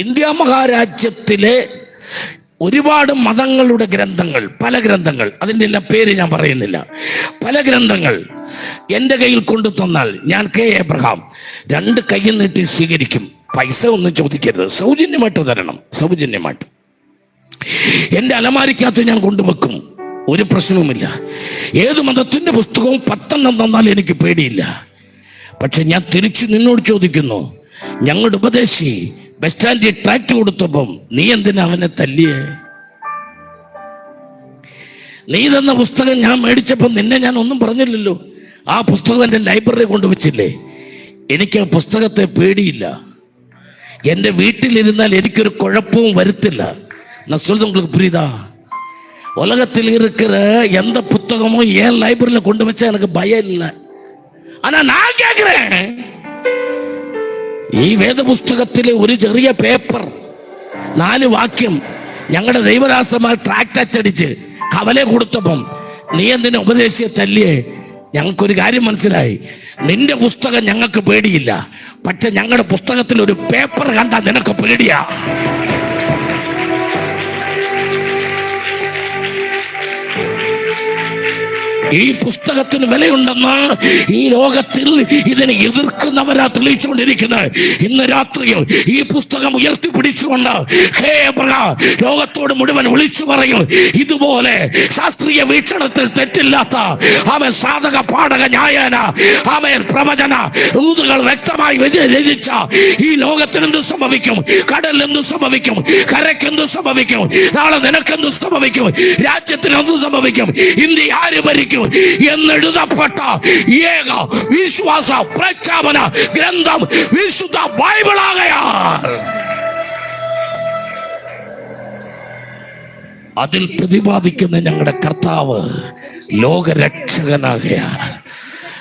India മഹാരാജ്യത്തിലെ ഒരുപാട് മതങ്ങളുടെ ഗ്രന്ഥങ്ങൾ പല ഗ്രന്ഥങ്ങൾ അതിന്റെ എല്ലാം പേര് ഞാൻ പറയുന്നില്ല. പല ഗ്രന്ഥങ്ങൾ എന്റെ കയ്യിൽ കൊണ്ടു തന്നാൽ ഞാൻ കെ എബ്രഹാം രണ്ട് കയ്യിൽ നീട്ടി സ്വീകരിക്കും. പൈസ ഒന്നും ചോദിക്കരുത്. സൗജന്യമായിട്ട് തരണം. സൗജന്യമായിട്ട്. എന്റെ അലമാരിക്കകത്ത് ഞാൻ കൊണ്ടുവെക്കും. ഒരു പ്രശ്നവുമില്ല. ഏത് മതത്തിന്റെ പുസ്തകവും പത്തെണ്ണം തന്നാൽ എനിക്ക് പേടിയില്ല. പക്ഷെ ഞാൻ തിരിച്ചു നിന്നോട് ചോദിക്കുന്നു ഞങ്ങളുടെ ഉപദേശി ബസ് സ്റ്റാൻഡിൽ ട്രാക്ട് കൊടുത്തപ്പം നീ എന്തിനാ അവനെ തല്ലിയേ നീ തന്ന പുസ്തകം ഞാൻ മേടിച്ചപ്പോൾ നിന്നെ ഞാൻ ഒന്നും പറഞ്ഞില്ലല്ലോ ആ പുസ്തകം എൻ്റെ ലൈബ്രറി കൊണ്ടുവച്ചില്ലേ എനിക്ക് ആ പുസ്തകത്തെ പേടിയില്ല എൻ്റെ വീട്ടിലിരുന്നാൽ എനിക്കൊരു കുഴപ്പവും വരുത്തില്ല நான் சொல்றது உங்களுக்கு புரியுதா உலகத்தில் இருக்கிற எந்த புத்தகமும் ஏன் லைப்ரரியில் கொண்டு வச்சா எனக்கு பயம் இல்லை ஆனா நான் கேட்கிறேன் ഈ വേദപുസ്തകത്തിലെ ഒരു ചെറിയ പേപ്പർ നാല് വാക്യം ഞങ്ങളുടെ ദൈവദാസന്മാർ ട്രാക്ട് അച്ചടിച്ച് കവലെ കൊടുത്തപ്പം നീ എന്തിനെ ഉപദേശിച്ച തല്ലിയേ? ഞങ്ങൾക്കൊരു കാര്യം മനസ്സിലായി. നിന്റെ പുസ്തകം ഞങ്ങൾക്ക് പേടിയില്ല. പക്ഷെ ഞങ്ങളുടെ പുസ്തകത്തിൽ ഒരു പേപ്പർ കണ്ടാൽ നിനക്ക് പേടിയാ. ഈ പുസ്തകത്തിന് വിലയുണ്ടെന്ന് ഈ ലോകത്തിൽ ഇതിനെ എതിർക്കുന്നവരാ തെളിയിച്ചുകൊണ്ടിരിക്കുന്നത് ഇന്ന് രാത്രിയിൽ ഈ പുസ്തകം ഉയർത്തിപ്പിടിച്ചുകൊണ്ട് ഹേ ലോകത്തോട് മുഴുവൻ വിളിച്ചു പറയും ഇതുപോലെ ശാസ്ത്രീയ വീക്ഷണത്തിൽ തെറ്റില്ലാത്ത അവൻ സാധക പാഠക ന്യായന അവൻ പ്രവചന ഊതുകൾ വ്യക്തമായി രചിച്ച ഈ ലോകത്തിന് എന്ത് സംഭവിക്കും? കടലിൽ എന്ത് സംഭവിക്കും? കരയ്ക്ക് എന്ത് സംഭവിക്കും? നാളെ നിനക്കെന്ത് സംഭവിക്കും? രാജ്യത്തിന് എന്ത് സംഭവിക്കും? ഇന്ത്യ ആര് ഭരിക്കും? എന്നെഴുതപ്പെട്ട ഏക വിശ്വാസ പ്രഖ്യാപന ഗ്രന്ഥം വിശുദ്ധ ബൈബിളാകയാൽ. അതിൽ പ്രതിപാദിക്കുന്ന ഞങ്ങളുടെ കർത്താവ് ലോകരക്ഷകനാകയാൽ.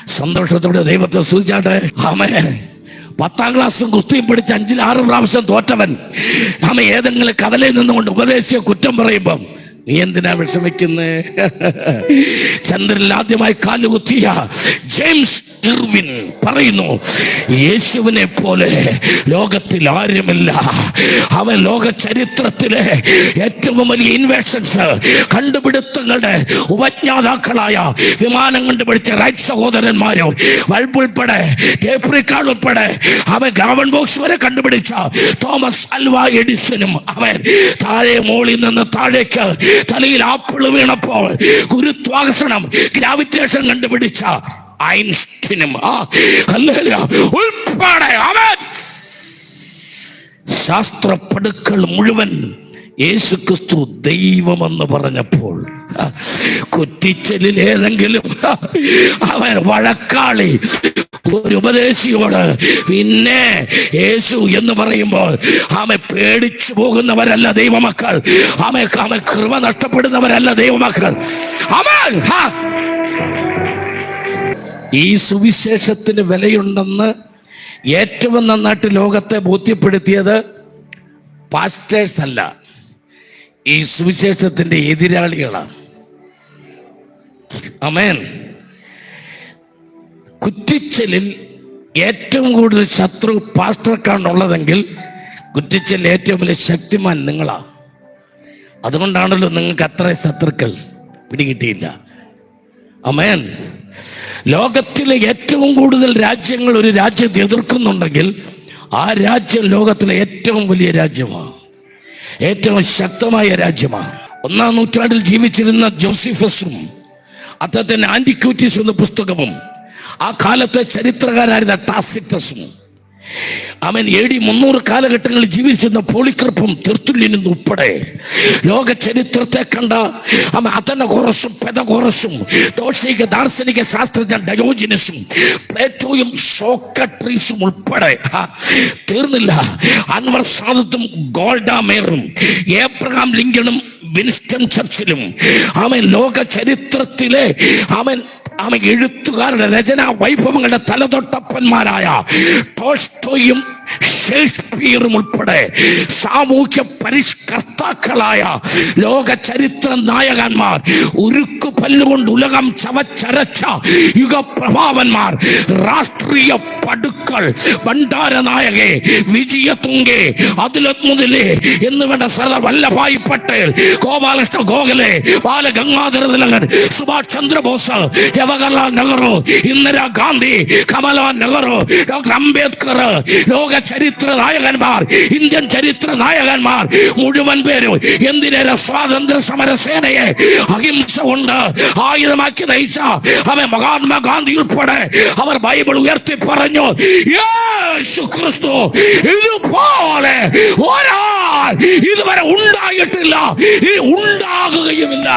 സന്തോഷത്തോടെ ദൈവത്തെ സൂചിച്ചാട്ടെ ആമേ പത്താം ക്ലാസ്സും കുസ്തിയും പിടിച്ച് അഞ്ചിൽ ആറ് പ്രാവശ്യം തോറ്റവൻ. ആമ ഏതെങ്കിലും കവലയിൽ നിന്നുകൊണ്ട് ഉപദേശിയ കുറ്റം പറയുമ്പം നീ എന്തിനാ വിഷമിക്കുന്നേ? ചന്ദ്രനിൽ ആദ്യമായി കാലുകുത്തിയ ജെയിംസ് ഇർവിൻ പറയുന്നു യേശുവിനെ പോലെ ലോകത്തിൽ ആരുമില്ല. അവൻ ലോക ചരിത്രത്തിലെ ഏറ്റവും വലിയ ഇൻവെൻഷൻസ് കണ്ടുപിടുത്തങ്ങളുടെ ഉപജ്ഞാതാക്കളായ വിമാനം കണ്ടുപിടിച്ച റൈറ്റ് സഹോദരന്മാരോ ബൾബ് ഉൾപ്പെടെ ടേപ്രിക്കാൾ ഉൾപ്പെടെ അവൻ ഗ്രാവൺ ബോക്സ് വരെ കണ്ടുപിടിച്ച തോമസ് അൽവ എഡിസനും അവൻ താഴെ മോളിൽ നിന്ന് താഴേക്ക് തലയിൽ ആപ്പിൾ വീണപ്പോൾ ഗുരുത്വാകർഷണം ഗ്രാവിറ്റേഷൻ കണ്ടുപിടിച്ച ഐൻസ്റ്റീനും. ഉൾപ്പെടെ. അവൻ ശാസ്ത്രപ്പടുക്കൾ മുഴുവൻ യേശു ക്രിസ്തു ദൈവമെന്ന് പറഞ്ഞപ്പോൾ കുറ്റിച്ചലിൽ ഏതെങ്കിലും അവൻ വഴക്കാളി ഒരു ഉപദേശിയോട് പിന്നെ യേശു എന്ന് പറയുമ്പോൾ ആമെ പേടിച്ചു പോകുന്നവരല്ല ദൈവമക്കൾ. ആമെ ആമെ കൃപ നഷ്ടപ്പെടുന്നവരല്ല ദൈവമക്കൾ. ഈ സുവിശേഷത്തിന് വിലയുണ്ടെന്ന് ഏറ്റവും നന്നായിട്ട് ലോകത്തെ ബോധ്യപ്പെടുത്തിയത് പാസ്റ്റേഴ്സ് അല്ല. ഈ സുവിശേഷത്തിന്റെ എതിരാളികളാണ്. അമേൻ കുറ്റിച്ചലിൽ ഏറ്റവും കൂടുതൽ ശത്രു പാസ്റ്റർക്കാണുള്ളതെങ്കിൽ കുറ്റിച്ചൽ ഏറ്റവും വലിയ ശക്തിമാൻ നിങ്ങളാ. അതുകൊണ്ടാണല്ലോ നിങ്ങൾക്ക് അത്ര ശത്രുക്കൾ പിടികിട്ടിയില്ല. അമേൻ ലോകത്തിലെ ഏറ്റവും കൂടുതൽ രാജ്യങ്ങൾ ഒരു രാജ്യത്തെ എതിർക്കുന്നുണ്ടെങ്കിൽ ആ രാജ്യം ലോകത്തിലെ ഏറ്റവും വലിയ രാജ്യമാണ് ഏറ്റവും ശക്തമായ രാജ്യമാണ് ഒന്നാം നൂറ്റാണ്ടിൽ ജീവിച്ചിരുന്ന ജോസിഫസും അദ്ദേഹത്തിന്റെ ആന്റിക്യൂറ്റീസ് എന്ന പുസ്തകവും ആ കാലത്തെ ചരിത്രകാരായിരുന്ന ടാസിറ്റസും അവൻ എ ഡി മുന്നൂറ് കാലഘട്ടങ്ങളിൽ ജീവിച്ചിരുന്ന പോളിക്കർപ്പും തെർത്തുല്യനും ഉൾപ്പെടെ ലോക ചരിത്രത്തെ കണ്ട അവൻ അതനഘോറസും പെതഘോറസും ദോഷിക ദാർശനിക ശാസ്ത്രജ്ഞൻ ഡയോജിനസും പ്ലേറ്റോയും സോക്രട്ടീസും ഉൾപ്പെടെ. തീർന്നില്ല. അൻവർ സാദത്തും ഗോൾഡാമേറും ഏബ്രഹാം ലിങ്കണും വിൻസ്റ്റൺ ചർച്ചിലും അവൻ ലോക ചരിത്രത്തിലെ അവൻ അവൻ എഴുത്തുകാരുടെ രചനാ വൈഭവങ്ങളുടെ തലതൊട്ടപ്പന്മാരായ ടോസ്റ്റോയും ഷേക്സ്പിയറും ഉൾപ്പെടെ സാമൂഹ്യ പരിഷ്കർത്താക്കളായ ലോക ചരിത്ര നായകന്മാർ ഉരുക്കു പല്ലുകൊണ്ട് ഉലകം ചവച്ചരച്ച യുഗപ്രഭാവന്മാർ രാഷ്ട്രീയ പടുക്കൾ ഭണ്ഡാരനായകെ വിജയതുങ്കെ മുതലേ എന്ന് വേണ്ട സർദാർ വല്ലഭായ് പട്ടേൽ ഗോപാലകൃഷ്ണ ഗോഖലെ ബാലഗംഗാധര തിലകൻ സുഭാഷ് ചന്ദ്രബോസ് ജവഹർലാൽ നെഹ്റു ഇന്ദിരാഗാന്ധി കമലാ നെഹ്റു ഡോക്ടർ അംബേദ്കർ ലോക ചരിത്ര നായകന്മാർ ഇന്ത്യൻ ചരിത്ര നായകന്മാർ മുഴുവൻ പേരും എന്തിനേറെ സ്വാതന്ത്ര്യ സമര സേനയെ അഹിംസ കൊണ്ട് ആയുധമാക്കി നയിച്ച അവ മഹാത്മാഗാന്ധി ഉൾപ്പെടെ അവർ ബൈബിൾ ഉയർത്തി പറഞ്ഞു യേശു ക്രിസ്തു ഇതുപോലെ ഒരാൾ ഇതുവരെ ഉണ്ടായിട്ടില്ല ഇനി ഉണ്ടാകുകയുമില്ല.